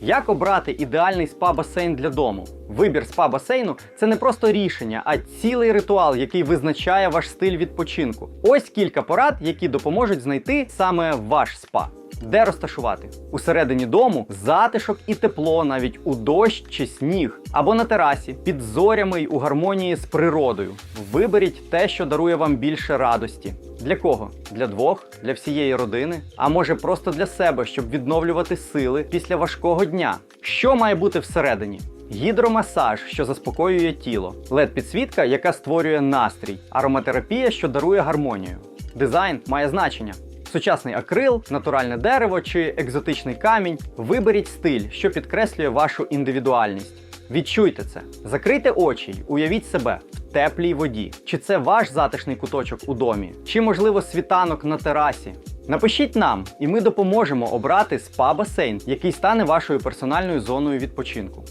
Як обрати ідеальний спа-басейн для дому? Вибір спа-басейну це не просто рішення, а цілий ритуал, який визначає ваш стиль відпочинку. Ось кілька порад, які допоможуть знайти саме ваш спа. Де розташувати? Усередині дому затишок і тепло навіть у дощ чи сніг, або на терасі, під зорями й у гармонії з природою. Виберіть те, що дарує вам більше радості. Для кого? Для двох, для всієї родини, а може просто для себе, щоб відновлювати сили після важкого дня. Що має бути всередині? Гідромасаж, що заспокоює тіло, led підсвітка яка створює настрій, ароматерапія, що дарує гармонію. Дизайн має значення. Сучасний акрил, натуральне дерево чи екзотичний камінь. Виберіть стиль, що підкреслює вашу індивідуальність. Відчуйте це, закрийте очі, й уявіть себе в теплій воді. Чи це ваш затишний куточок у домі, чи можливо світанок на терасі. Напишіть нам, і ми допоможемо обрати спа-басейн, який стане вашою персональною зоною відпочинку.